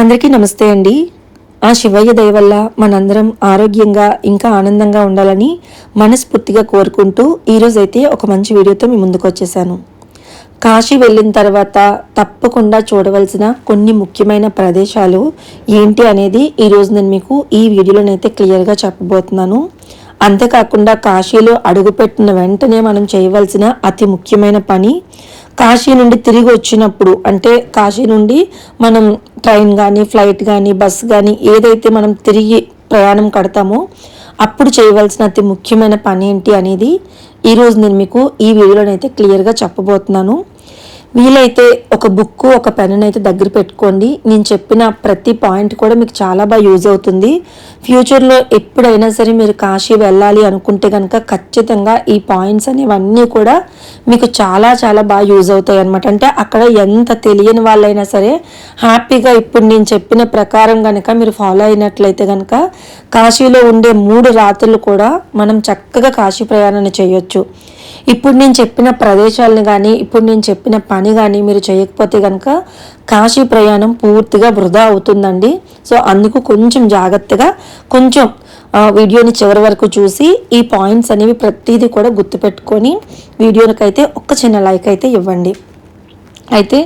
అందరికీ నమస్తే అండి. ఆ శివయ్య దయ వల్ల మనందరం ఆరోగ్యంగా ఇంకా ఆనందంగా ఉండాలని మనస్ఫూర్తిగా కోరుకుంటూ ఈరోజైతే ఒక మంచి వీడియోతో మీ ముందుకు వచ్చేసాను. కాశీ వెళ్ళిన తర్వాత తప్పకుండా చూడవలసిన కొన్ని ముఖ్యమైన ప్రదేశాలు ఏంటి అనేది ఈరోజు నేను మీకు ఈ వీడియోలోనైతే క్లియర్గా చెప్పబోతున్నాను. అంతేకాకుండా కాశీలో అడుగుపెట్టిన వెంటనే మనం చేయవలసిన అతి ముఖ్యమైన పని కాశీ నుండి తిరిగి వచ్చినప్పుడు అంటే కాశీ నుండి మనం ట్రైన్ కానీ ఫ్లైట్ కానీ బస్సు కానీ ఏదైతే మనం తిరిగి ప్రయాణం కడతామో అప్పుడు చేయవలసిన అతి ముఖ్యమైన పని ఏంటి అనేది ఈరోజు నేను మీకు ఈ వీడియోలోనైతే క్లియర్గా చెప్పబోతున్నాను. వీలైతే ఒక బుక్ ఒక పెన్ అయితే దగ్గర పెట్టుకోండి. నేను చెప్పిన ప్రతి పాయింట్ కూడా మీకు చాలా బాగా యూజ్ అవుతుంది. ఫ్యూచర్లో ఎప్పుడైనా సరే మీరు కాశీ వెళ్ళాలి అనుకుంటే కనుక ఖచ్చితంగా ఈ పాయింట్స్ అనేవన్నీ కూడా మీకు చాలా చాలా బాగా యూజ్ అవుతాయి అనమాట అంటే అక్కడ ఎంత తెలియని వాళ్ళైనా సరే హ్యాపీగా ఇప్పుడు నేను చెప్పిన ప్రకారం కనుక మీరు ఫాలో అయినట్లయితే కనుక కాశీలో ఉండే మూడు రాత్రులు కూడా మనం చక్కగా కాశీ ప్రయాణాన్ని చేయొచ్చు. ఇప్పుడు నేను చెప్పిన ప్రదేశాలను కానీ ఇప్పుడు నేను చెప్పిన పని కానీ మీరు చేయకపోతే కనుక కాశీ ప్రయాణం పూర్తిగా వృధా అవుతుందండి. సో అందుకు కొంచెం జాగ్రత్తగా కొంచెం వీడియోని చివరి వరకు చూసి ఈ పాయింట్స్ అనేవి ప్రతిదీ కూడా గుర్తుపెట్టుకొని వీడియోనికైతే ఒక్క చిన్న లైక్ అయితే ఇవ్వండి. అయితే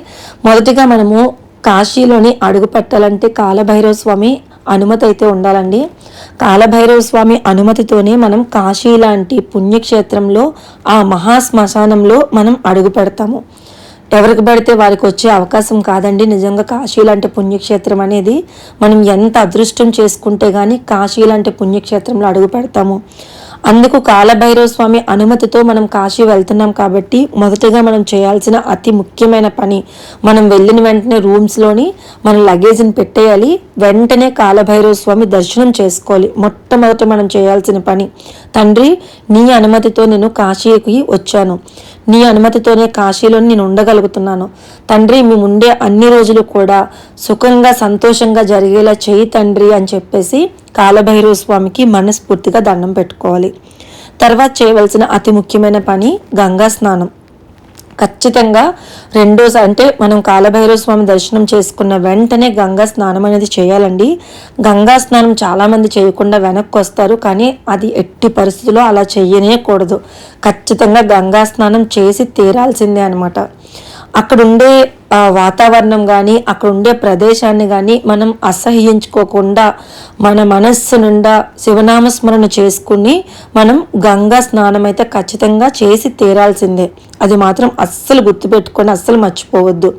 మొదటిగా మనము కాశీలోని అడుగు పెట్టాలంటే కాలభైరవ స్వామి అనుమతి అయితే ఉండాలండి. కాలభైరవ స్వామి అనుమతితోనే మనం కాశీ లాంటి పుణ్యక్షేత్రంలో ఆ మహాశ్మశానంలో మనం అడుగు పెడతాము. ఎవరికి పడితే వారికి వచ్చే అవకాశం కాదండి. నిజంగా కాశీ లాంటి పుణ్యక్షేత్రం అనేది మనం ఎంత అదృష్టం చేసుకుంటే కానీ కాశీ లాంటి పుణ్యక్షేత్రంలో అడుగు పెడతాము. అందుకు కాలభైరవ స్వామి అనుమతితో మనం కాశీ వెళ్తున్నాం కాబట్టి మొదటగా మనం చేయాల్సిన అతి ముఖ్యమైన పని మనం వెళ్ళిన వెంటనే రూమ్స్లోని మన లగేజ్ని పెట్టేయాలి. వెంటనే కాలభైరవ స్వామి దర్శనం చేసుకోవాలి. మొట్టమొదట మనం చేయాల్సిన పని తండ్రి నీ అనుమతితో నేను కాశీకి వచ్చాను. నీ అనుమతితోనే కాశీలో నేను ఉండగలుగుతున్నాను. తండ్రి మేము ఉండే అన్ని రోజులు కూడా సుఖంగా సంతోషంగా జరిగేలా చేయి తండ్రి అని చెప్పేసి కాలభైరవ స్వామికి మనస్ఫూర్తిగా దండం పెట్టుకోవాలి. తర్వాత చేయవలసిన అతి ముఖ్యమైన పని గంగా స్నానం. ఖచ్చితంగా రెండోసారి అంటే మనం కాలభైరవ స్వామి దర్శనం చేసుకున్న వెంటనే గంగా స్నానం అనేది చేయాలండి. గంగా స్నానం చాలామంది చేయకుండా వెనక్కి వస్తారు కానీ అది ఎట్టి పరిస్థితుల్లో అలా చేయనేకూడదు ఖచ్చితంగా గంగా స్నానం చేసి తీరాల్సిందే అనమాట అక్కడ ఉండే వాతావరణం కానీ అక్కడ ఉండే ప్రదేశాన్ని కానీ మనం అసహ్యించుకోకుండా మన మనస్సు నిండా శివనామస్మరణ చేసుకుని మనం గంగా స్నానం అయితే ఖచ్చితంగా చేసి తీరాల్సిందే. అది మాత్రం అస్సలు గుర్తుపెట్టుకొని అస్సలు మర్చిపోవద్దు.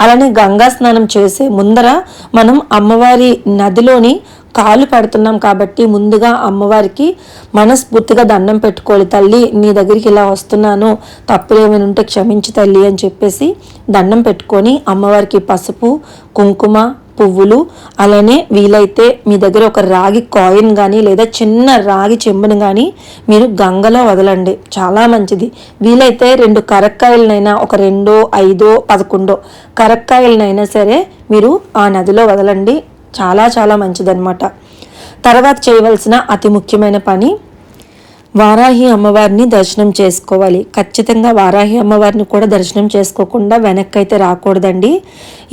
అలానే గంగా స్నానం చేసే ముందర మనం అమ్మవారి నదిలోని కాలు పెడుతున్నాం కాబట్టి ముందుగా అమ్మవారికి మనస్ఫూర్తిగా దండం పెట్టుకోవాలి తల్లి నీ దగ్గరికి ఇలా వస్తున్నాను తప్పులు ఏమైనా ఉంటే క్షమించి తల్లి అని చెప్పేసి దండం పెట్టుకొని అమ్మవారికి పసుపు కుంకుమ పువ్వులు అలానే వీలైతే మీ దగ్గర ఒక రాగి కాయిన్ కానీ లేదా చిన్న రాగి చెంబును కానీ మీరు గంగలో వదలండి. చాలా మంచిది. వీలైతే రెండు కరక్కాయలనైనా ఒక రెండో ఐదో పదకొండో కరక్కాయలనైనా సరే మీరు ఆ నదిలో వదలండి. చాలా చాలా మంచిదన్నమాట. తర్వాత చేయవలసిన అతి ముఖ్యమైన పని వారాహి అమ్మవారిని దర్శనం చేసుకోవాలి. ఖచ్చితంగా వారాహి అమ్మవారిని కూడా దర్శనం చేసుకోకుండా వెనక్కి అయితే రాకూడదండి.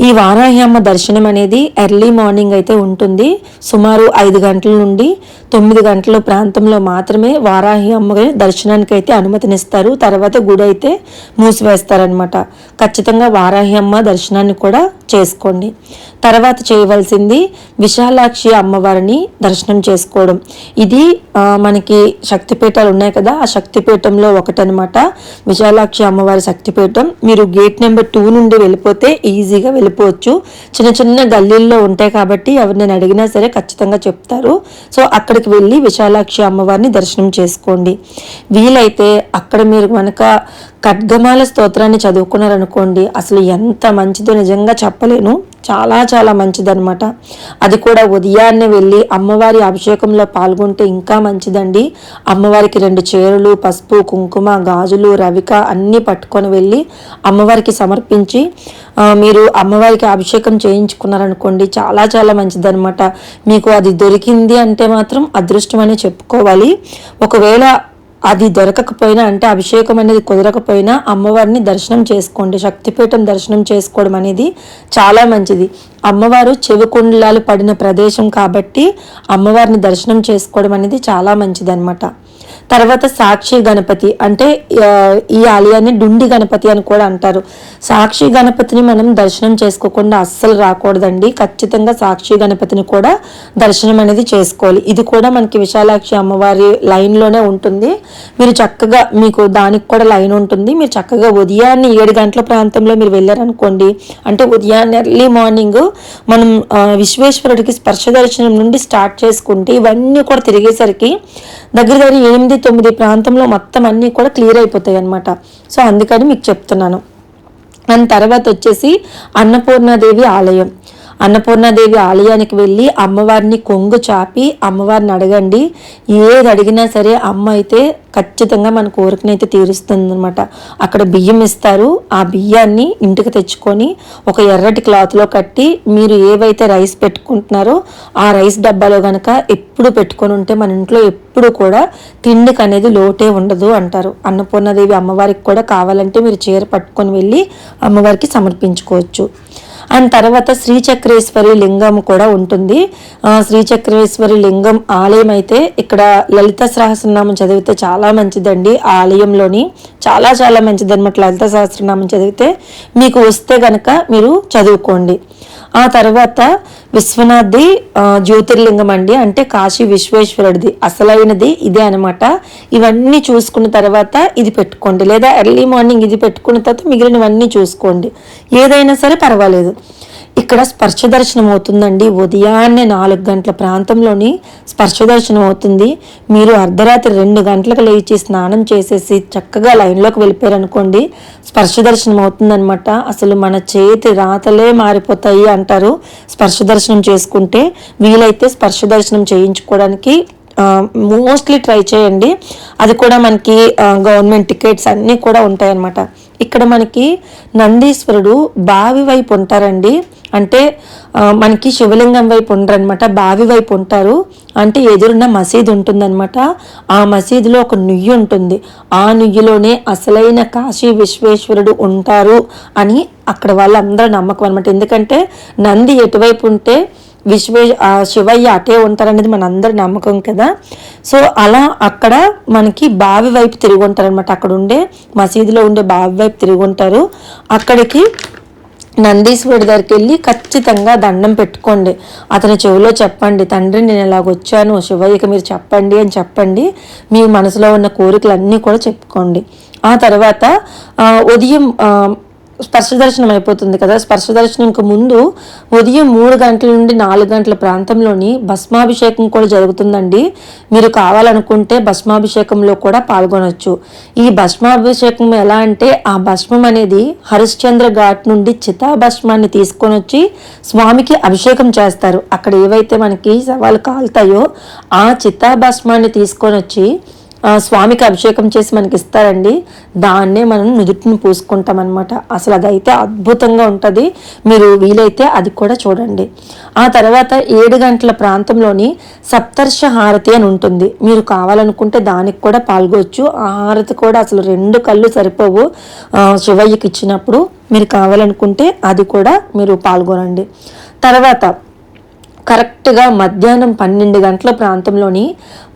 ఈ వారాహి అమ్మ దర్శనం అనేది ఎర్లీ మార్నింగ్ అయితే ఉంటుంది. సుమారు ఐదు గంటల నుండి తొమ్మిది గంటల ప్రాంతంలో మాత్రమే వారాహి అమ్మ దర్శనానికి అయితే అనుమతినిస్తారు. తర్వాత గుడి అయితే మూసివేస్తారనమాట ఖచ్చితంగా వారాహి అమ్మ దర్శనాన్ని కూడా చేసుకోండి. తర్వాత చేయవలసింది విశాలాక్షి అమ్మవారిని దర్శనం చేసుకోవడం. ఇది మనకి శక్తిపీఠాలు ఉన్నాయి కదా ఆ శక్తిపీఠంలో ఒకటనమాట. విశాలాక్షి అమ్మవారి శక్తిపీఠం. మీరు గేట్ నెంబర్ టూ నుండి వెళ్ళిపోతే ఈజీగా వెళ్ళిపోవచ్చు. చిన్న చిన్న గల్లీల్లో ఉంటాయి కాబట్టి ఎవరిని అడిగినా సరే ఖచ్చితంగా చెప్తారు. సో అక్కడికి వెళ్ళి విశాలాక్షి అమ్మవారిని దర్శనం చేసుకోండి. వీలైతే అక్కడ మీరు కనుక ఖడ్గమాల స్తోత్రాన్ని చదువుకున్నారనుకోండి అసలు ఎంత మంచిదో నిజంగా చెప్పలేను. చాలా చాలా మంచిదనమాట అది కూడా ఉదయాన్నే వెళ్ళి అమ్మవారి అభిషేకంలో పాల్గొంటే ఇంకా మంచిదండి. అమ్మవారికి రెండు చీరలు పసుపు కుంకుమ గాజులు రవిక అన్నీ పట్టుకొని వెళ్ళి అమ్మవారికి సమర్పించి మీరు అమ్మవారికి అభిషేకం చేయించుకున్నారనుకోండి చాలా చాలా మంచిదనమాట మీకు అది దొరికింది అంటే మాత్రం అదృష్టం అని చెప్పుకోవాలి. ఒకవేళ అది దొరకకపోయినా అంటే అభిషేకం అనేది కుదరకపోయినా అమ్మవారిని దర్శనం చేసుకోండి. శక్తిపీఠం దర్శనం చేసుకోవడం అనేది చాలా మంచిది. అమ్మవారు చెవికుండలాలు పడిన ప్రదేశం కాబట్టి అమ్మవారిని దర్శనం చేసుకోవడం అనేది చాలా మంచిది అనమాట తర్వాత సాక్షి గణపతి అంటే ఈ ఆలయాన్ని డుండి గణపతి అని కూడా అంటారు. సాక్షి గణపతిని మనం దర్శనం చేసుకోకుండా అస్సలు రాకూడదండి. ఖచ్చితంగా సాక్షి గణపతిని కూడా దర్శనం అనేది చేసుకోవాలి. ఇది కూడా మనకి విశాలాక్షి అమ్మవారి లైన్లోనే ఉంటుంది. మీరు చక్కగా మీకు దానికి కూడా లైన్ ఉంటుంది. మీరు చక్కగా ఉదయాన్నే ఏడు గంటల ప్రాంతంలో మీరు వెళ్ళారనుకోండి అంటే ఉదయాన్నే ఎర్లీ మార్నింగ్ మనం విశ్వేశ్వరుడికి స్పర్శ దర్శనం నుండి స్టార్ట్ చేసుకుంటే ఇవన్నీ కూడా తిరిగేసరికి దగ్గర దగ్గర ఎనిమిది తొమ్మిది ప్రాంతంలో మొత్తం అన్నీ కూడా క్లియర్ అయిపోతాయి అనమాట సో అందుకని మీకు చెప్తున్నాను. అండ్ తర్వాత వచ్చేసి అన్నపూర్ణాదేవి ఆలయం. అన్నపూర్ణాదేవి ఆలయానికి వెళ్ళి అమ్మవారిని కొంగు చాపి అమ్మవారిని అడగండి. ఏది అడిగినా సరే అమ్మ అయితే ఖచ్చితంగా మన కోరికనైతే తీరుస్తుంది అనమాట అక్కడ బియ్యం ఇస్తారు. ఆ బియ్యాన్ని ఇంటికి తెచ్చుకొని ఒక ఎర్రటి క్లాత్లో కట్టి మీరు ఏవైతే రైస్ పెట్టుకుంటున్నారో ఆ రైస్ డబ్బాలో కనుక ఎప్పుడు పెట్టుకొని ఉంటే మన ఇంట్లో ఎప్పుడు కూడా తిండికి అనేది లోటే ఉండదు అంటారు. అన్నపూర్ణాదేవి అమ్మవారికి కూడా కావాలంటే మీరు చీర పట్టుకొని వెళ్ళి అమ్మవారికి సమర్పించుకోవచ్చు. అండ్ తర్వాత శ్రీచక్రేశ్వరి లింగం కూడా ఉంటుంది. శ్రీచక్రేశ్వరి లింగం ఆలయం అయితే ఇక్కడ లలిత సహస్రనామం చదివితే చాలా మంచిదండి. ఆ ఆలయంలోని చాలా చాలా మంచిది అనమాట లలిత సహస్రనామం చదివితే. మీకు వస్తే గనక మీరు చదువుకోండి. ఆ తర్వాత విశ్వనాథ్ది జ్యోతిర్లింగం అండి. అంటే కాశీ విశ్వేశ్వరుడిది. అసలైనది ఇదే అనమాట ఇవన్నీ చూసుకున్న తర్వాత ఇది పెట్టుకోండి. లేదా ఎర్లీ మార్నింగ్ ఇది పెట్టుకున్న తర్వాత మిగిలినవన్నీ చూసుకోండి. ఏదైనా సరే పర్వాలేదు. ఇక్కడ స్పర్శ దర్శనం అవుతుందండి. ఉదయాన్నే నాలుగు గంటల ప్రాంతంలోని స్పర్శ దర్శనం అవుతుంది. మీరు అర్ధరాత్రి రెండు గంటలకు లేచి స్నానం చేసేసి చక్కగా లైన్లోకి వెళ్ళిపోయారనుకోండి స్పర్శ దర్శనం అవుతుందనమాట అసలు మన చేతి రాతలే మారిపోతాయి అంటారు స్పర్శ దర్శనం చేసుకుంటే. వీలైతే స్పర్శ దర్శనం చేయించుకోవడానికి మోస్ట్లీ ట్రై చేయండి. అది కూడా మనకి గవర్నమెంట్ టికెట్స్ అన్నీ కూడా ఉంటాయన్నమాట. ఇక్కడ మనకి నందీశ్వరుడు బావి వైపు ఉంటారండి. అంటే మనకి శివలింగం వైపు ఉండరనమాట బావి వైపు ఉంటారు. అంటే ఎదురున్న మసీదు ఉంటుందన్నమాట. ఆ మసీదులో ఒక నుయ్యి ఉంటుంది. ఆ నుయ్యిలోనే అసలైన కాశీ విశ్వేశ్వరుడు ఉంటారు అని అక్కడ వాళ్ళందరూ నమ్మకం అనమాట ఎందుకంటే నంది ఎటువైపు ఉంటే విశ్వే శివయ్య అటే ఉంటారనేది మన అందరి నమ్మకం కదా. సో అలా అక్కడ మనకి బావి వైపు తిరిగి ఉంటారనమాట అక్కడ ఉండే మసీదులో ఉండే బావి వైపు తిరిగి ఉంటారు. అక్కడికి నందీశ్వరుడి దగ్గరికి వెళ్ళి ఖచ్చితంగా దండం పెట్టుకోండి. అతని చెవిలో చెప్పండి తండ్రి నేను ఇలాగొచ్చాను శివయ్యకి మీరు చెప్పండి అని చెప్పండి. మీ మనసులో ఉన్న కోరికలన్నీ కూడా చెప్పుకోండి. ఆ తర్వాత ఉదయం స్పర్శ దర్శనం అయిపోతుంది కదా. స్పర్శ దర్శనంకు ముందు ఉదయం మూడు గంటల నుండి నాలుగు గంటల ప్రాంతంలోని భస్మాభిషేకం కూడా జరుగుతుందండి. మీరు కావాలనుకుంటే భస్మాభిషేకంలో కూడా పాల్గొనవచ్చు ఈ భస్మాభిషేకం ఎలా అంటే ఆ భస్మం అనేది హరిశ్చంద్ర ఘాట్ నుండి చితాభస్మాన్ని తీసుకొని వచ్చి స్వామికి అభిషేకం చేస్తారు. అక్కడ ఏవైతే మనకి సవాలు కాలుతాయో ఆ చితాభస్మాన్ని తీసుకొని వచ్చి స్వామికి అభిషేకం చేసి మనకి ఇస్తారండి. దాన్నే మనం నుదుటిని పూసుకుంటాం అనమాట అసలు అదైతే అద్భుతంగా ఉంటుంది. మీరు వీలైతే అది కూడా చూడండి. ఆ తర్వాత ఏడు గంటల ప్రాంతంలోని సప్తర్ష హారతి అని ఉంటుంది. మీరు కావాలనుకుంటే దానికి కూడా పాల్గొచ్చు. ఆ హారతి కూడా అసలు రెండు కళ్ళు సరిపోవు. శివయ్యకి ఇచ్చినప్పుడు మీరు కావాలనుకుంటే అది కూడా మీరు పాల్గొనండి. తర్వాత కరెక్ట్గా మధ్యాహ్నం పన్నెండు గంటల ప్రాంతంలోని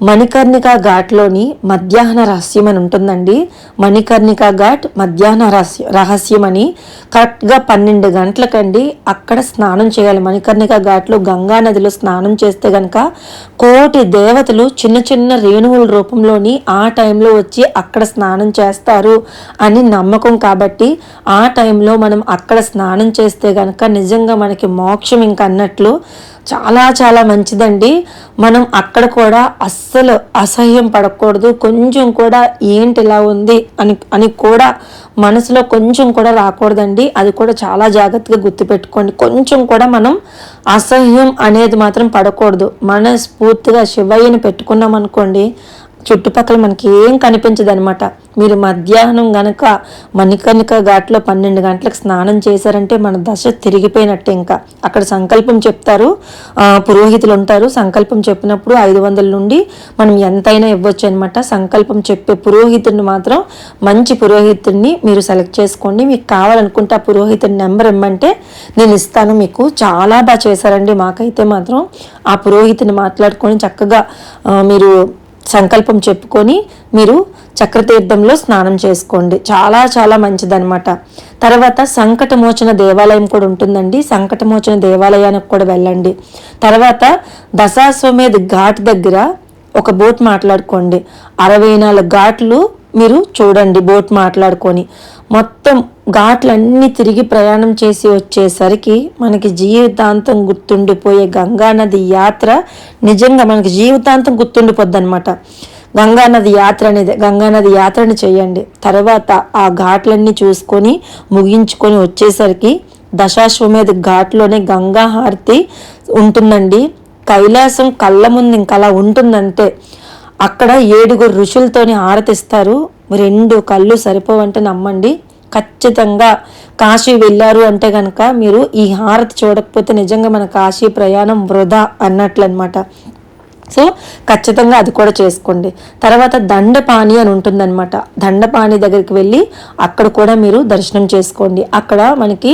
మణికర్ణిక ఘాట్లోని మధ్యాహ్న రహస్యం అని ఉంటుందండి మణికర్ణిక ఘాట్ మధ్యాహ్న రహస్య రహస్యం అని కరెక్ట్గా పన్నెండు గంటలకండి అక్కడ స్నానం చేయాలి. మణికర్ణిక ఘాట్లో గంగా నదిలో స్నానం చేస్తే గనక కోటి దేవతలు చిన్న చిన్న రేణువుల రూపంలోని ఆ టైంలో వచ్చి అక్కడ స్నానం చేస్తారు అని నమ్మకం కాబట్టి ఆ టైంలో మనం అక్కడ స్నానం చేస్తే గనక నిజంగా మనకి మోక్షం ఇంకన్నట్లు చాలా చాలా మంచిదండి. మనం అక్కడ కూడా అస్సలు అసహ్యం పడకూడదు. కొంచెం కూడా ఏంటి ఇలా ఉంది అని అని కూడా మనసులో కొంచెం కూడా రాకూడదండి. అది కూడా చాలా జాగ్రత్తగా గుర్తుపెట్టుకోండి. కొంచెం కూడా మనం అసహ్యం అనేది మాత్రం పడకూడదు. మనస్ఫూర్తిగా శివయ్యని పెట్టుకున్నాం అనుకోండి చుట్టుపక్కల మనకి ఏం కనిపించదు అనమాట మీరు మధ్యాహ్నం గనక మణికర్ణిక ఘాట్లో పన్నెండు గంటలకు స్నానం చేశారంటే మన దశ తిరిగిపోయినట్టే ఇంకా. అక్కడ సంకల్పం చెప్తారు. పురోహితులు ఉంటారు. సంకల్పం చెప్పినప్పుడు ఐదు వందల నుండి మనం ఎంతైనా ఇవ్వచ్చు అనమాట సంకల్పం చెప్పే పురోహితుడిని మాత్రం మంచి పురోహితుడిని మీరు సెలెక్ట్ చేసుకోండి. మీకు కావాలనుకుంటే ఆ పురోహితుడి నెంబర్ ఇమ్మంటే నేను ఇస్తాను మీకు. చాలా బాగా చేశారండి. మాకైతే మాత్రం ఆ పురోహితుని మాట్లాడుకొని చక్కగా మీరు సంకల్పం చెప్పుకొని మీరు చక్రతీర్థంలో స్నానం చేసుకోండి. చాలా చాలా మంచిదనమాట తర్వాత సంకటమోచన దేవాలయం కూడా ఉంటుందండి. సంకటమోచన దేవాలయానికి కూడా వెళ్ళండి. తర్వాత దశాశ్వమేధ్ ఘాట్ దగ్గర ఒక బోట్ మాట్లాడుకోండి. అరవై నాలుగు ఘాట్లు మీరు చూడండి బోట్ మాట్లాడుకొని. మొత్తం ఘాట్లన్నీ తిరిగి ప్రయాణం చేసి వచ్చేసరికి మనకి జీవితాంతం గుర్తుండిపోయే గంగానది యాత్ర నిజంగా మనకి జీవితాంతం గుర్తుండిపోద్ది అనమాట గంగానది యాత్ర అనేది గంగానది యాత్రని చేయండి. తర్వాత ఆ ఘాట్లన్నీ చూసుకొని ముగించుకొని వచ్చేసరికి దశాశ్వమేధ ఘాట్లోనే గంగా హారతి ఉంటుందండి. కైలాసం కళ్ళ ముందు ఇంకా అలా ఉంటుందంటే అక్కడ ఏడుగురు ఋషులతోని హారతిస్తారు. రెండు కళ్ళు సరిపోవంటే నమ్మండి. ఖచ్చితంగా కాశీ వెళ్ళారు అంటే కనుక మీరు ఈ హారతి చూడకపోతే నిజంగా మన కాశీ ప్రయాణం వృధా అన్నట్లు అనమాట సో ఖచ్చితంగా అది కూడా చేసుకోండి. తర్వాత దండపాణి అని ఉంటుందన్నమాట. దండపాణి దగ్గరికి వెళ్ళి అక్కడ కూడా మీరు దర్శనం చేసుకోండి. అక్కడ మనకి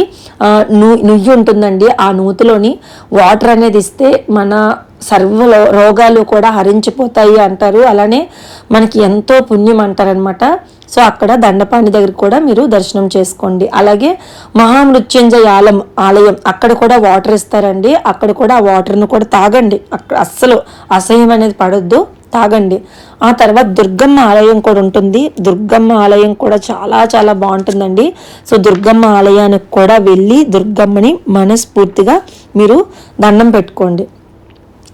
నుయ్యి ఉంటుందండి. ఆ నూతిలోని వాటర్ అనేది ఇస్తే మన సర్వ రోగాలు కూడా హరించిపోతాయి అంటారు. అలానే మనకి ఎంతో పుణ్యం అంటారనమాట సో అక్కడ దండపాణి దగ్గర కూడా మీరు దర్శనం చేసుకోండి. అలాగే మహామృత్యుంజయ ఆలయం ఆలయం అక్కడ కూడా వాటర్ ఇస్తారండి. అక్కడ కూడా ఆ వాటర్ను కూడా తాగండి. అక్కడ అస్సలు అసహ్యం అనేది పడొద్దు. తాగండి. ఆ తర్వాత దుర్గమ్మ ఆలయం కూడా ఉంటుంది. దుర్గమ్మ ఆలయం కూడా చాలా చాలా బాగుంటుందండి. సో దుర్గమ్మ ఆలయానికి కూడా వెళ్ళి దుర్గమ్మని మనస్ఫూర్తిగా మీరు దండం పెట్టుకోండి.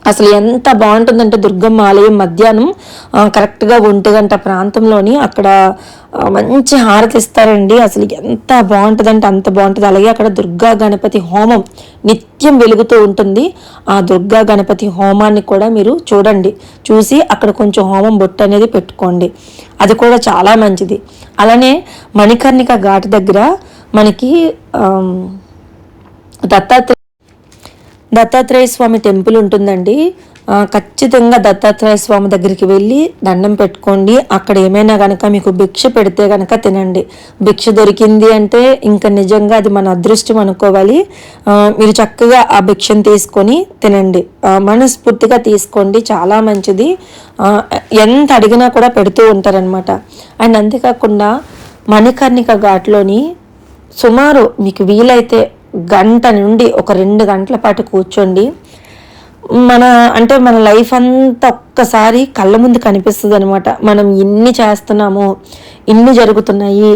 అసలు ఎంత బాగుంటుందంటే దుర్గమ్మ ఆలయం మధ్యాహ్నం కరెక్ట్గా ఒంటి గంట ప్రాంతంలోని అక్కడ మంచి హారతి ఇస్తారండి. అసలు ఎంత బాగుంటుందంటే అంత బాగుంటుంది. అలాగే అక్కడ దుర్గా గణపతి హోమం నిత్యం వెలుగుతూ ఉంటుంది. ఆ దుర్గా గణపతి హోమాన్ని కూడా మీరు చూడండి. చూసి అక్కడ కొంచెం హోమం బొట్టు అనేది పెట్టుకోండి. అది కూడా చాలా మంచిది. అలానే మణికర్ణిక ఘాట్ దగ్గర మనకి దత్తాత్రేయ దత్తాత్రేయ స్వామి టెంపుల్ ఉంటుందండి. ఖచ్చితంగా దత్తాత్రేయ స్వామి దగ్గరికి వెళ్ళి దండం పెట్టుకోండి. అక్కడ ఏమైనా కనుక మీకు భిక్ష పెడితే కనుక తినండి. భిక్ష దొరికింది అంటే ఇంకా నిజంగా అది మన అదృష్టం అనుకోవాలి. మీరు చక్కగా ఆ భిక్షను తీసుకొని తినండి. మనస్ఫూర్తిగా తీసుకోండి. చాలా మంచిది. ఎంత అడిగినా కూడా పెడుతూ ఉంటారనమాట అండ్ అంతేకాకుండా మణికర్ణిక ఘాట్లోని సుమారు మీకు వీలైతే గంట నుండి ఒక రెండు గంటల పాటు కూర్చోండి. మన అంటే మన లైఫ్ అంతా ఒక్కసారి కళ్ళ ముందు కనిపిస్తుంది అనమాట మనం ఇన్ని చేస్తున్నాము ఇన్ని జరుగుతున్నాయి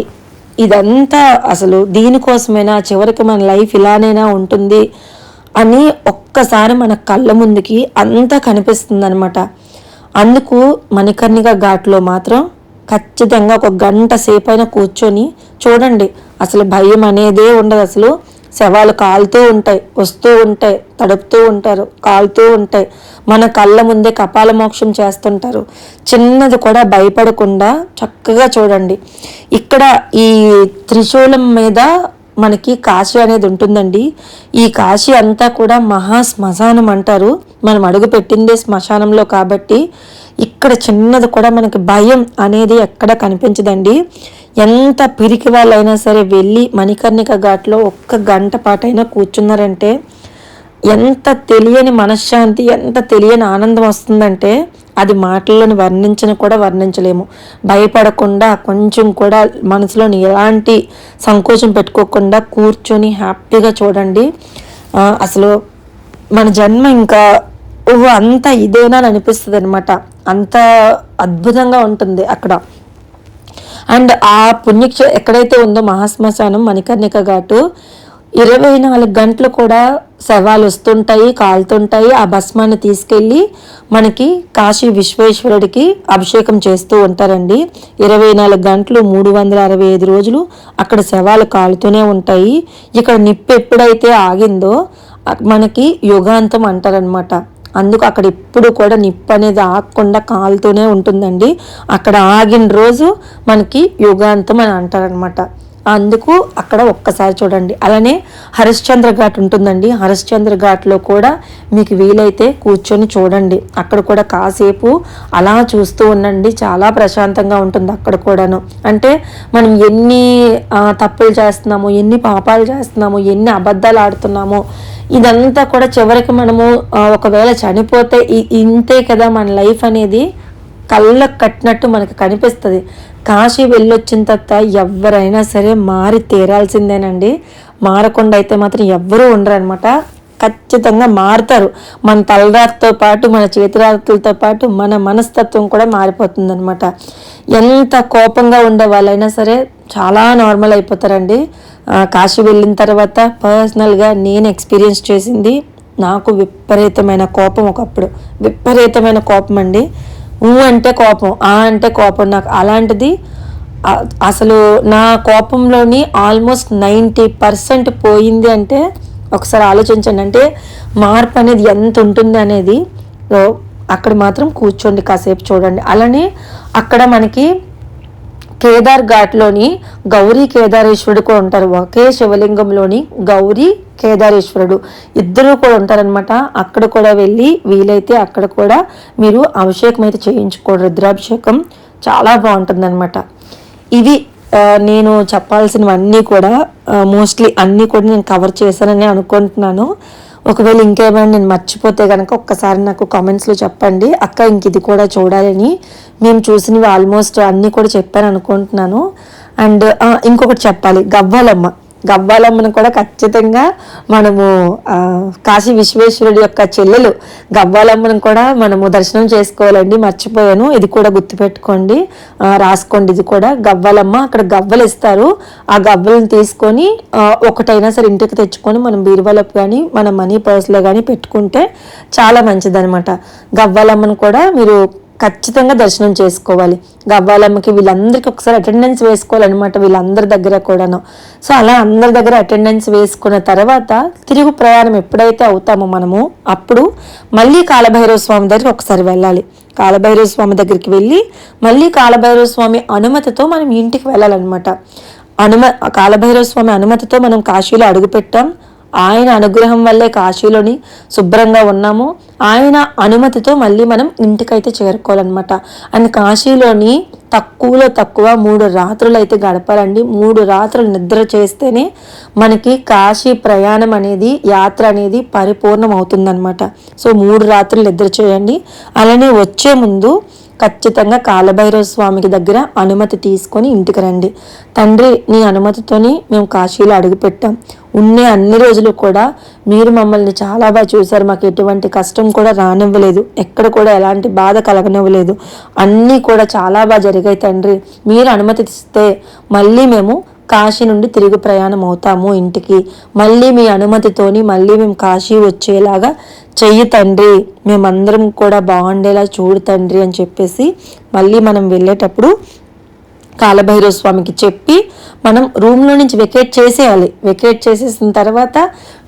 ఇదంతా అసలు దీనికోసమైనా చివరికి మన లైఫ్ ఇలానైనా ఉంటుంది అని ఒక్కసారి మన కళ్ళ ముందుకి అంతా కనిపిస్తుంది అనమాట అందుకు మణికర్ణిక ఘాట్లో మాత్రం ఖచ్చితంగా ఒక గంట సేపైనా కూర్చొని చూడండి. అసలు భయం అనేదే ఉండదు అసలు. శవాలు కాలుతూ ఉంటాయి వస్తూ ఉంటాయి తడుపుతూ ఉంటారు కాలుతూ ఉంటాయి. మన కళ్ళ ముందే కపాల మోక్షం చేస్తుంటారు. చిన్నది కూడా భయపడకుండా చక్కగా చూడండి. ఇక్కడ ఈ త్రిశూలం మీద మనకి కాశీ అనేది ఉంటుందండి. ఈ కాశీ అంతా కూడా మహా శ్మశానం అంటారు. మనం అడుగు పెట్టిందే శ్మశానంలో కాబట్టి ఇక్కడ చిన్నది కూడా మనకి భయం అనేది ఎక్కడ కనిపించదండి. ఎంత పిరికి వాళ్ళైనా సరే వెళ్ళి మణికర్ణిక ఘాట్లో ఒక్క గంట పాటైనా కూర్చున్నారంటే ఎంత తెలియని మనశ్శాంతి ఎంత తెలియని ఆనందం వస్తుందంటే అది మాటలను వర్ణించని కూడా వర్ణించలేము. భయపడకుండా కొంచెం కూడా మనసులోని ఎలాంటి సంకోచం పెట్టుకోకుండా కూర్చొని హ్యాపీగా చూడండి. అసలు మన జన్మ ఇంకా ఓ అంత ఇదేనా అని అనిపిస్తుంది అనమాట అంత అద్భుతంగా ఉంటుంది అక్కడ. అండ్ ఆ పుణ్యక్ష ఎక్కడైతే ఉందో మహాశ్మశానం మణికర్ణిక ఘాటు ఇరవై నాలుగు గంటలు కూడా శవాలు వస్తుంటాయి కాలుతుంటాయి. ఆ భస్మాన్ని తీసుకెళ్ళి మనకి కాశీ విశ్వేశ్వరుడికి అభిషేకం చేస్తూ ఉంటారండి. ఇరవై నాలుగు గంటలు మూడు వందల అరవై ఐదు రోజులు అక్కడ శవాలు కాలుతూనే ఉంటాయి. ఇక్కడ నిప్పు ఎప్పుడైతే ఆగిందో మనకి యుగాంతం అంటారనమాట అందుకు అక్కడ ఎప్పుడు కూడా నిప్పు అనేది ఆగకుండా కాలుతూనే ఉంటుందండి. అక్కడ ఆగిన రోజు మనకి యుగాంతం అని అంటారనమాట అందుకు అక్కడ ఒక్కసారి చూడండి. అలానే హరిశ్చంద్ర ఘాట్ ఉంటుందండి. హరిశ్చంద్ర ఘాట్లో కూడా మీకు వీలైతే కూర్చొని చూడండి. అక్కడ కూడా కాసేపు అలా చూస్తూ ఉండండి. చాలా ప్రశాంతంగా ఉంటుంది అక్కడ కూడాను. అంటే మనం ఎన్ని తప్పులు చేస్తున్నాము ఎన్ని పాపాలు చేస్తున్నాము ఎన్ని అబద్ధాలు ఆడుతున్నామో ఇదంతా కూడా చివరికి మనము ఒకవేళ చనిపోతే ఇంతే కదా మన లైఫ్ అనేది కళ్ళకు కట్టినట్టు మనకు కనిపిస్తుంది. కాశీ వెళ్ళొచ్చిన తర్వాత ఎవరైనా సరే మారి తీరాల్సిందేనండి. మారకుండా అయితే మాత్రం ఎవ్వరూ ఉండరు అనమాట ఖచ్చితంగా మారుతారు. మన తలరాతతో పాటు మన చేతిరాతులతో పాటు మన మనస్తత్వం కూడా మారిపోతుంది అనమాట ఎంత కోపంగా ఉండే వాళ్ళైనా సరే చాలా నార్మల్ అయిపోతారండి. కాశీ వెళ్ళిన తర్వాత పర్సనల్గా నేను ఎక్స్పీరియన్స్ చేసింది నాకు విపరీతమైన కోపం ఒకప్పుడు. విపరీతమైన కోపం అండి. ఊ అంటే కోపం ఆ అంటే కోపం. నాకు అలాంటిది అసలు నా కోపంలోని ఆల్మోస్ట్ నైంటీ పర్సెంట్ పోయింది అంటే ఒకసారి ఆలోచించండి. అంటే మార్పు అనేది ఎంత ఉంటుంది అనేది అక్కడ మాత్రం కూర్చోండి కాసేపు చూడండి. అలానే అక్కడ మనకి కేదార్ ఘాట్లోని గౌరీ కేదారేశ్వరుడు కూడా ఉంటారు. ఒకే శివలింగంలోని గౌరీ కేదారేశ్వరుడు. ఇద్దరు కూడా ఉంటారనమాట అక్కడ కూడా వెళ్ళి వీలైతే అక్కడ కూడా మీరు అభిషేకం అయితే చేయించుకోండి. రుద్రాభిషేకం చాలా బాగుంటుందన్నమాట. ఇవి నేను చెప్పాల్సినవన్నీ కూడా మోస్ట్లీ అన్నీ కూడా నేను కవర్ చేశానని అనుకుంటున్నాను. ఒకవేళ ఇంకేమైనా నేను మర్చిపోతే కనుక ఒక్కసారి నాకు కామెంట్స్లో చెప్పండి. అక్క ఇంక ఇది కూడా చూడాలని మేము చూసినవి ఆల్మోస్ట్ అన్నీ కూడా చెప్పాను అనుకుంటున్నాను. అండ్ ఇంకొకటి చెప్పాలి. గవ్వాలమ్మ. గవ్వాలమ్మను కూడా ఖచ్చితంగా మనము కాశీ విశ్వేశ్వరుడి యొక్క చెల్లెలు గవ్వాలమ్మను కూడా మనము దర్శనం చేసుకోవాలండి మర్చిపోయాను. ఇది కూడా గుర్తుపెట్టుకోండి. రాసుకోండి. ఇది కూడా గవ్వాలమ్మ. అక్కడ గవ్వలు ఇస్తారు. ఆ గవ్వలను తీసుకొని ఒకటైనా సరే ఇంటికి తెచ్చుకొని మనం బీరువాలకు కానీ మన మనీ పర్స్లో కానీ పెట్టుకుంటే చాలా మంచిదనమాట గవ్వాలమ్మను కూడా మీరు ఖచ్చితంగా దర్శనం చేసుకోవాలి. గవ్వాలమ్మకి వీళ్ళందరికీ ఒకసారి అటెండెన్స్ వేసుకోవాలన్నమాట వీళ్ళందరి దగ్గర కూడాను. సో అలా అందరి దగ్గర అటెండెన్స్ వేసుకున్న తర్వాత తిరుగు ప్రయాణం ఎప్పుడైతే అవుతామో మనము అప్పుడు మళ్ళీ కాలభైరవ స్వామి దగ్గరికి ఒకసారి వెళ్ళాలి. కాలభైరవ స్వామి దగ్గరికి వెళ్ళి మళ్ళీ కాలభైరవ స్వామి అనుమతితో మనం ఇంటికి వెళ్ళాలన్నమాట. అనుమ కాలభైరవ స్వామి అనుమతితో మనం కాశీలో అడుగుపెట్టాం. ఆయన అనుగ్రహం వల్లే కాశీలోని శుభ్రంగా ఉన్నాము. ఆయన అనుమతితో మళ్ళీ మనం ఇంటికైతే చేరుకోవాలన్నమాట. అండ్ కాశీలోని తక్కువలో తక్కువ మూడు రాత్రులు అయితే గడపాలండి. మూడు రాత్రులు నిద్ర చేస్తేనే మనకి కాశీ ప్రయాణం అనేది యాత్ర అనేది పరిపూర్ణం అవుతుందన్నమాట సో మూడు రాత్రులు నిద్ర చేయండి. అలానే వచ్చే ముందు ఖచ్చితంగా కాలభైరవ స్వామికి దగ్గర అనుమతి తీసుకొని ఇంటికి రండి. తండ్రి నీ అనుమతితోని మేము కాశీలో అడుగుపెట్టాం. ఉండే అన్ని రోజులు కూడా మీరు మమ్మల్ని చాలా బాగా చూశారు మాకు ఎటువంటి కష్టం కూడా రానివ్వలేదు. ఎక్కడ కూడా ఎలాంటి బాధ కలగనివ్వలేదు. అన్నీ కూడా చాలా బాగా జరిగాయి తండ్రి. మీరు అనుమతిస్తే మళ్ళీ మేము కాశీ నుండి తిరిగి ప్రయాణం అవుతాము ఇంటికి. మళ్ళీ మీ అనుమతితోని మళ్ళీ మేము కాశీ వచ్చేలాగా చెయ్యి తండ్రి. మేమందరం కూడా బాగుండేలా చూడు తండ్రి అని చెప్పేసి మళ్ళీ మనం వెళ్ళేటప్పుడు కాలభైరవ స్వామికి చెప్పి మనం రూమ్లో నుంచి వెకేట్ చేసేయాలి. వెకేట్ చేసేసిన తర్వాత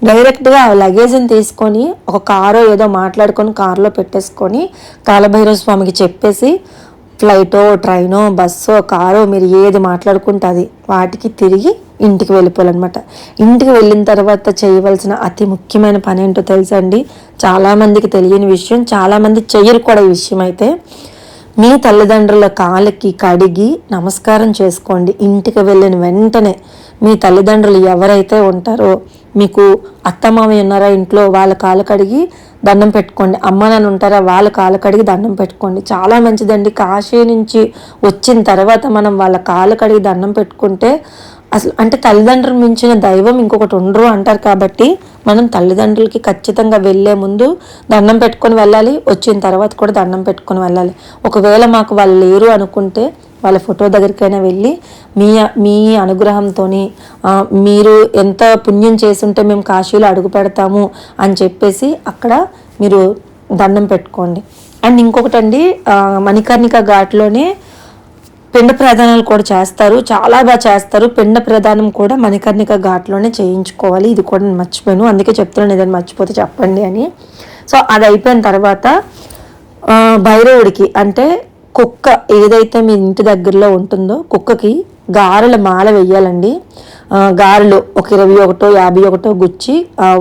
డైరెక్ట్గా ఆ లగేజ్ని తీసుకొని ఒక కారో ఏదో మాట్లాడుకొని కారులో పెట్టేసుకొని కాలభైరవ స్వామికి చెప్పేసి ఫ్లైటో ట్రైనో బస్సో కారో మీరు ఏది మాట్లాడుకుంటుంది వాటికి తిరిగి ఇంటికి వెళ్ళిపోవాలన్నమాట. ఇంటికి వెళ్ళిన తర్వాత చేయవలసిన అతి ముఖ్యమైన పని ఏంటో తెలుసండి చాలామందికి తెలియని విషయం చాలామంది చెయ్యరు కూడా ఈ విషయం అయితే. మీ తల్లిదండ్రుల కాళ్ళకి కడిగి నమస్కారం చేసుకోండి. ఇంటికి వెళ్ళిన వెంటనే మీ తల్లిదండ్రులు ఎవరైతే ఉంటారో మీకు అత్తమామయ్య ఉన్నారా ఇంట్లో వాళ్ళ కాలు కడిగి దండం పెట్టుకోండి. అమ్మ నాన్న ఉంటారా వాళ్ళ కాలు కడిగి దండం పెట్టుకోండి. చాలా మంచిదండి. కాశీ నుంచి వచ్చిన తర్వాత మనం వాళ్ళ కాలు కడిగి దండం పెట్టుకుంటే అసలు అంటే తల్లిదండ్రులు మించిన దైవం ఇంకొకటి ఉండరు అంటారు కాబట్టి మనం తల్లిదండ్రులకి ఖచ్చితంగా వెళ్ళే ముందు దండం పెట్టుకొని వెళ్ళాలి వచ్చిన తర్వాత కూడా దండం పెట్టుకొని వెళ్ళాలి. ఒకవేళ మాకు వాళ్ళు లేరు అనుకుంటే వాళ్ళ ఫోటో దగ్గరికైనా వెళ్ళి మీ మీ అనుగ్రహంతో మీరు ఎంత పుణ్యం చేసుంటే మేము కాశీలో అడుగు పెడతాము అని చెప్పేసి అక్కడ మీరు దండం పెట్టుకోండి. అండ్ ఇంకొకటండి మణికర్ణిక ఘాట్లోనే పిండ ప్రదానాలు కూడా చేస్తారు. చాలా బాగా చేస్తారు. పిండ ప్రదానం కూడా మణికర్ణిక ఘాట్లోనే చేయించుకోవాలి. ఇది కూడా నేను మర్చిపోయాను. అందుకే చెప్తున్నాను ఏదైనా మర్చిపోతే చెప్పండి అని. సో అది అయిపోయిన తర్వాత భైరవుడికి అంటే కుక్క ఏదైతే మీ ఇంటి దగ్గరలో ఉంటుందో కుక్కకి గారెల మాల వెయ్యాలండి. గారెలు ఒక ఇరవై ఒకటో యాభై ఒకటో గుచ్చి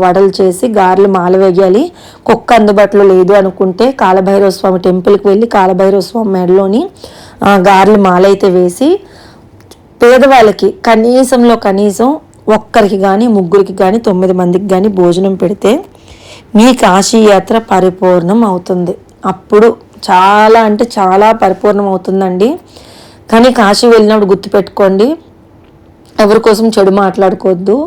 వడలు చేసి గారెలు మాల వేయాలి కుక్క అందుబాటులో లేదు అనుకుంటే కాలభైరవ స్వామి టెంపుల్కి వెళ్ళి కాలభైరవ స్వామి మెడలోని గారెలు మాలైతే వేసి పేదవాళ్ళకి కనీసంలో కనీసం ఒక్కరికి కానీ ముగ్గురికి కానీ తొమ్మిది మందికి కానీ భోజనం పెడితే మీ కాశీయాత్ర పరిపూర్ణం అవుతుంది. అప్పుడు చాలా అంటే చాలా పరిపూర్ణం అవుతుందండి. కానీ కాశీ వెళ్ళినప్పుడు గుర్తుపెట్టుకోండి ఎవరి కోసం చెడు మాట్లాడుకోవద్దు.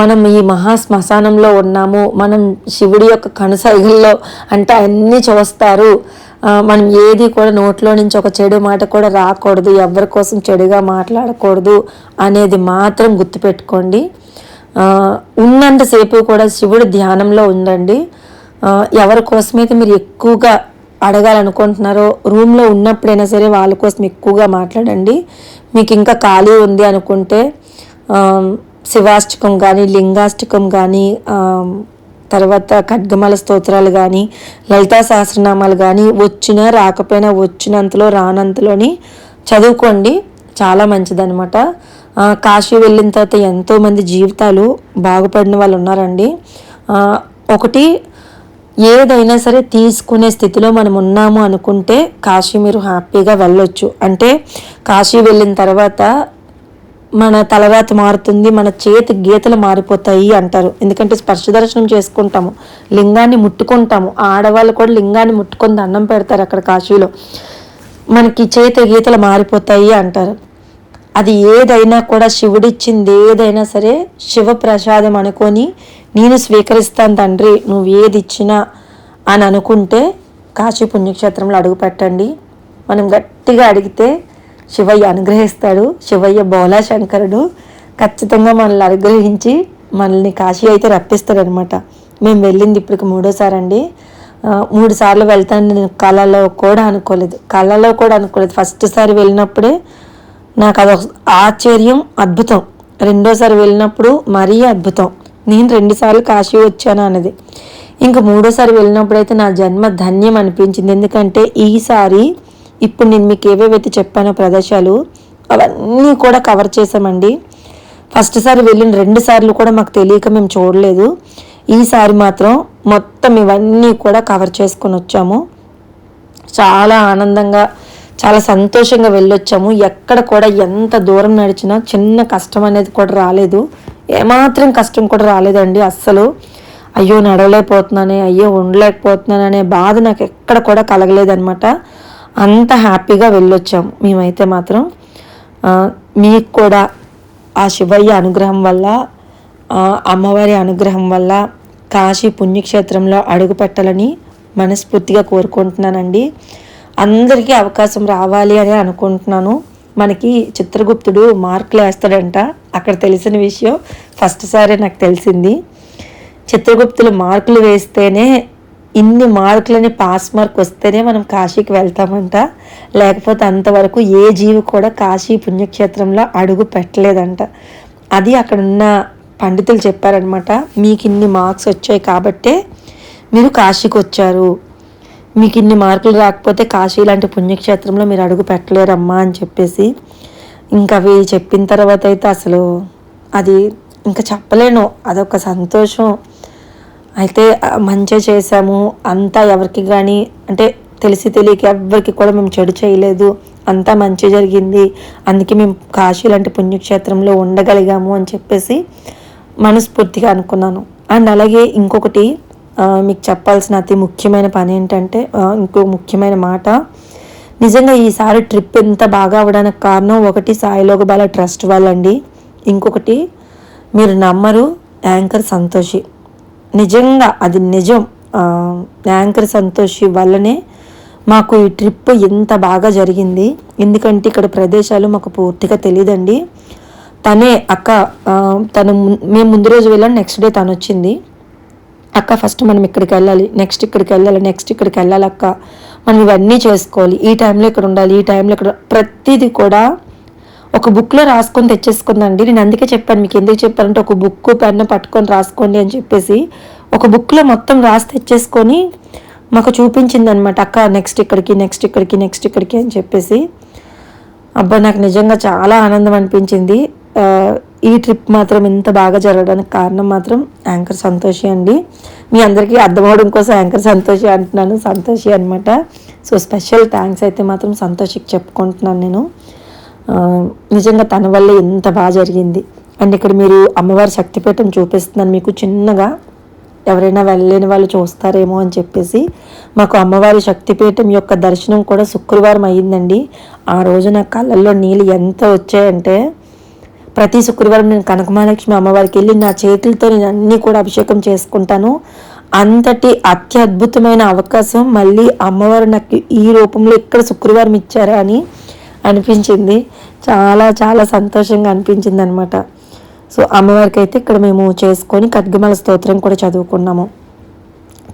మనం ఈ మహా శ్మశానంలో ఉన్నాము మనం శివుడి యొక్క కనుసైగల్లో అంటే అన్నీ చూస్తారు. మనం ఏది కూడా నోట్లో నుంచి ఒక చెడు మాట కూడా రాకూడదు ఎవరి కోసం చెడుగా మాట్లాడకూడదు అనేది మాత్రం గుర్తుపెట్టుకోండి. ఉన్నంతసేపు కూడా శివుడు ధ్యానంలో ఉండండి. ఎవరి కోసమైతే మీరు ఎక్కువగా అడగాలనుకుంటున్నారో రూమ్లో ఉన్నప్పుడైనా సరే వాళ్ళ కోసం ఎక్కువగా మాట్లాడండి. మీకు ఇంకా ఖాళీ ఉంది అనుకుంటే శివాష్టకం కానీ లింగాష్టకం కానీ తర్వాత ఖడ్గమల స్తోత్రాలు కానీ లలితా సహస్రనామాలు కానీ వచ్చినా రాకపోయినా వచ్చినంతలో రానంతలోని చదువుకోండి. చాలా మంచిదనమాట కాశీ వెళ్ళిన తర్వాత ఎంతోమంది జీవితాలు బాగుపడిన వాళ్ళు ఉన్నారండి. ఒకటి ఏదైనా సరే తీసుకునే స్థితిలో మనం ఉన్నాము అనుకుంటే కాశీ మీరు హ్యాపీగా వెళ్ళొచ్చు. అంటే కాశీ వెళ్ళిన తర్వాత మన తలరాత మారుతుంది మన చేతి గీతలు మారిపోతాయి అంటారు. ఎందుకంటే స్పర్శ దర్శనం చేసుకుంటాము లింగాన్ని ముట్టుకుంటాము. ఆడవాళ్ళు కూడా లింగాన్ని ముట్టుకొని దండం పెడతారు అక్కడ కాశీలో. మనకి చేతి గీతలు మారిపోతాయి అంటారు. అది ఏదైనా కూడా శివుడిచ్చింది ఏదైనా సరే శివ ప్రసాదం అనుకొని నేను స్వీకరిస్తాను తండ్రి నువ్వు ఏది ఇచ్చినా అని అనుకుంటే కాశీ పుణ్యక్షేత్రంలో అడుగు పెట్టండి మనం గట్టిగా అడిగితే శివయ్య అనుగ్రహిస్తాడు. శివయ్య బోలా శంకరుడు ఖచ్చితంగా మనల్ని అనుగ్రహించి మనల్ని కాశీ అయితే రప్పిస్తాడనమాట మేము వెళ్ళింది ఇప్పటికి మూడోసారి అండి. మూడు సార్లు వెళ్తాను నేను కళలో కూడా అనుకోలేదు. కళలో కూడా అనుకోలేదు. ఫస్ట్ సారి వెళ్ళినప్పుడే నాకు అదొక ఆశ్చర్యం అద్భుతం. రెండోసారి వెళ్ళినప్పుడు మరీ అద్భుతం. నేను రెండుసార్లు కాశీ వచ్చాను అన్నది. ఇంకా మూడోసారి వెళ్ళినప్పుడు అయితే నా జన్మ ధన్యం అనిపించింది. ఎందుకంటే ఈసారి ఇప్పుడు నేను మీకు ఏవేవైతే చెప్పానో ప్రదేశాలు అవన్నీ కూడా కవర్ చేసామండి ఫస్ట్ సారి వెళ్ళిన రెండు సార్లు కూడా మాకు తెలియక మేము చూడలేదు. ఈసారి మాత్రం మొత్తం ఇవన్నీ కూడా కవర్ చేసుకొని వచ్చాము. చాలా ఆనందంగా చాలా సంతోషంగా వెళ్ళొచ్చాము. ఎక్కడ కూడా ఎంత దూరం నడిచినా చిన్న కష్టం అనేది కూడా రాలేదు. ఏమాత్రం కష్టం కూడా రాలేదండి అస్సలు. అయ్యో నడవలేకపోతున్నానే అయ్యో ఉండలేకపోతున్నాననే బాధ నాకు ఎక్కడ కూడా కలగలేదనమాట అంత హ్యాపీగా వెళ్ళొచ్చాము మేమైతే మాత్రం మీకు కూడా ఆ శివయ్య అనుగ్రహం వల్ల అమ్మవారి అనుగ్రహం వల్ల కాశీ పుణ్యక్షేత్రంలో అడుగు పెట్టాలని మనస్ఫూర్తిగా కోరుకుంటున్నానండి. అందరికీ అవకాశం రావాలి అని అనుకుంటున్నాను. మనకి చిత్రగుప్తుడు మార్కులు వేస్తాడంట అక్కడ తెలిసిన విషయం ఫస్ట్ సారే నాకు తెలిసింది. చిత్రగుప్తులు మార్కులు వేస్తేనే ఇన్ని మార్కులని పాస్ మార్క్ వస్తేనే మనం కాశీకి వెళ్తామంట. లేకపోతే అంతవరకు ఏ జీవి కూడా కాశీ పుణ్యక్షేత్రంలో అడుగు పెట్టలేదంట. అది అక్కడున్న పండితులు చెప్పారనమాట మీకు ఇన్ని మార్క్స్ వచ్చాయి కాబట్టే మీరు కాశీకి వచ్చారు. మీకు ఇన్ని మార్కులు రాకపోతే కాశీ లాంటి పుణ్యక్షేత్రంలో మీరు అడుగు పెట్టలేరమ్మా అని చెప్పేసి ఇంకా అవి చెప్పిన తర్వాత అయితే అసలు అది ఇంకా చెప్పలేను. అదొక సంతోషం. అయితే మంచిగా చేసాము అంతా ఎవరికి కానీ అంటే తెలిసి తెలియక ఎవరికి కూడా మేము చెడు చేయలేదు. అంతా మంచి జరిగింది. అందుకే మేము కాశీ లాంటి పుణ్యక్షేత్రంలో ఉండగలిగాము అని చెప్పేసి మనస్ఫూర్తిగా అనుకున్నాను. అండ్ అలాగే ఇంకొకటి మీకు చెప్పాల్సిన అతి ముఖ్యమైన పని ఏంటంటే ఇంకో ముఖ్యమైన మాట. నిజంగా ఈసారి ట్రిప్ ఎంత బాగా అవడానికి కారణం ఒకటి సాయిలోక బాల ట్రస్ట్ వాళ్ళండి. ఇంకొకటి మీరు నమ్మరు యాంకర్ సంతోషి. నిజంగా అది నిజం. యాంకర్ సంతోషి వల్లనే మాకు ఈ ట్రిప్ ఎంత బాగా జరిగింది. ఎందుకంటే ఇక్కడ ప్రదేశాలు మాకు పూర్తిగా తెలియదండి తనే అక్క తను ము- మేము ముందు రోజు వెళ్ళాం నెక్స్ట్ డే తను వచ్చింది. అక్క ఫస్ట్ మనం ఇక్కడికి వెళ్ళాలి నెక్స్ట్ ఇక్కడికి వెళ్ళాలి నెక్స్ట్ ఇక్కడికి వెళ్ళాలి అక్క. మనం ఇవన్నీ చేసుకోవాలి. ఈ టైంలో ఇక్కడ ఉండాలి ఈ టైంలో ఇక్కడ ప్రతిదీ కూడా ఒక బుక్లో రాసుకొని తెచ్చేసుకుందండి. నేను అందుకే చెప్పాను మీకు ఎందుకు చెప్పానంటే ఒక బుక్ పెన్ను పట్టుకొని రాసుకోండి అని చెప్పేసి ఒక బుక్లో మొత్తం రాసి తెచ్చేసుకొని మాకు చూపించింది అనమాట అక్క నెక్స్ట్ ఇక్కడికి నెక్స్ట్ ఇక్కడికి నెక్స్ట్ ఇక్కడికి అని చెప్పేసి. అబ్బా నాకు నిజంగా చాలా ఆనందం అనిపించింది. ఈ ట్రిప్ మాత్రం ఇంత బాగా జరగడానికి కారణం మాత్రం యాంకర్ సంతోషి అండి. మీ అందరికీ అర్థమవడం కోసం యాంకర్ సంతోషి అంటున్నాను సంతోషి అనమాట సో స్పెషల్ థ్యాంక్స్ అయితే మాత్రం సంతోషికి చెప్పుకుంటున్నాను నేను. నిజంగా తన వల్ల ఎంత బాగా జరిగింది. అండ్ ఇక్కడ మీరు అమ్మవారి శక్తిపీఠం చూపిస్తున్నాను మీకు చిన్నగా ఎవరైనా వెళ్ళలేని వాళ్ళు చూస్తారేమో అని చెప్పేసి మాకు అమ్మవారి శక్తిపీఠం యొక్క దర్శనం కూడా శుక్రవారం అయ్యిందండి. ఆ రోజు నా కళ్ళల్లో నీళ్ళు ఎంత వచ్చాయంటే ప్రతి శుక్రవారం నేను కనకమహాలక్ష్మి అమ్మవారికి వెళ్ళి నా చేతులతో నేను అన్నీ కూడా అభిషేకం చేసుకుంటాను. అంతటి అత్యద్భుతమైన అవకాశం మళ్ళీ అమ్మవారు నాకు ఈ రూపంలో ఇక్కడ శుక్రవారం ఇచ్చారా అని అనిపించింది. చాలా చాలా సంతోషంగా అనిపించింది అనమాట సో అమ్మవారికి అయితే ఇక్కడ మేము చేసుకొని ఖడ్గమల స్తోత్రం కూడా చదువుకున్నాము.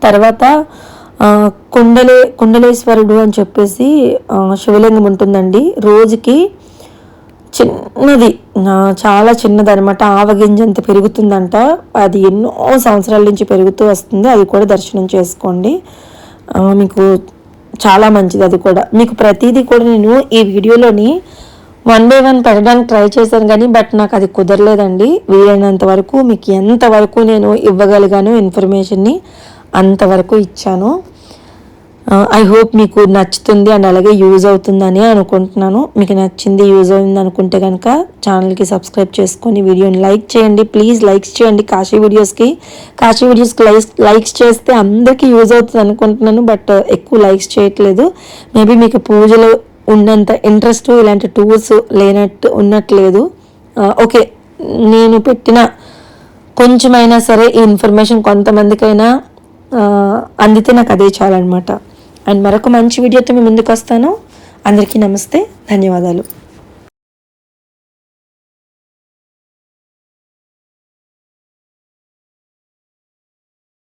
తర్వాత కుండలే కుండలేశ్వరుడు అని చెప్పేసి శివలింగం ఉంటుందండి. రోజుకి చిన్నది చాలా చిన్నది అనమాట ఆవగింజంత పెరుగుతుందంట. అది ఎన్నో సంవత్సరాల నుంచి పెరుగుతూ వస్తుంది. అది కూడా దర్శనం చేసుకోండి. మీకు చాలా మంచిది అది కూడా. మీకు ప్రతిదీ కూడా నేను ఈ వీడియోలోని వన్ బై వన్ పెట్టడానికి ట్రై చేశాను కానీ బట్ నాకు అది కుదరలేదండి. వీలైనంత వరకు మీకు ఎంతవరకు నేను ఇవ్వగలిగాను ఇన్ఫర్మేషన్ని అంతవరకు ఇచ్చాను. Uh, ఐ హోప్ మీకు నచ్చుతుంది అండ్ అలాగే యూజ్ అవుతుందని అనుకుంటున్నాను. మీకు నచ్చింది యూజ్ అయింది అనుకుంటే కనుక ఛానల్కి సబ్స్క్రైబ్ చేసుకొని వీడియోని లైక్ చేయండి. ప్లీజ్ లైక్స్ చేయండి కాశీ వీడియోస్కి కాశీ వీడియోస్కి లైక్స్ లైక్స్ చేస్తే అందరికీ యూజ్ అవుతుంది అనుకుంటున్నాను బట్ uh, ఎక్కువ లైక్స్ చేయట్లేదు. మేబీ మీకు పూజలు ఉన్నంత ఇంట్రెస్ట్ ఇలాంటి టూల్స్ లేనట్టు ఉన్నట్లేదు. Uh, ఓకే నేను పెట్టిన కొంచెమైనా సరే ఈ ఇన్ఫర్మేషన్ కొంతమందికైనా అందితే నాకు అదే చాలన్నమాట. అండ్ మరొక మంచి వీడియోతో మీ ముందుకు వస్తాను. అందరికీ నమస్తే. ధన్యవాదాలు.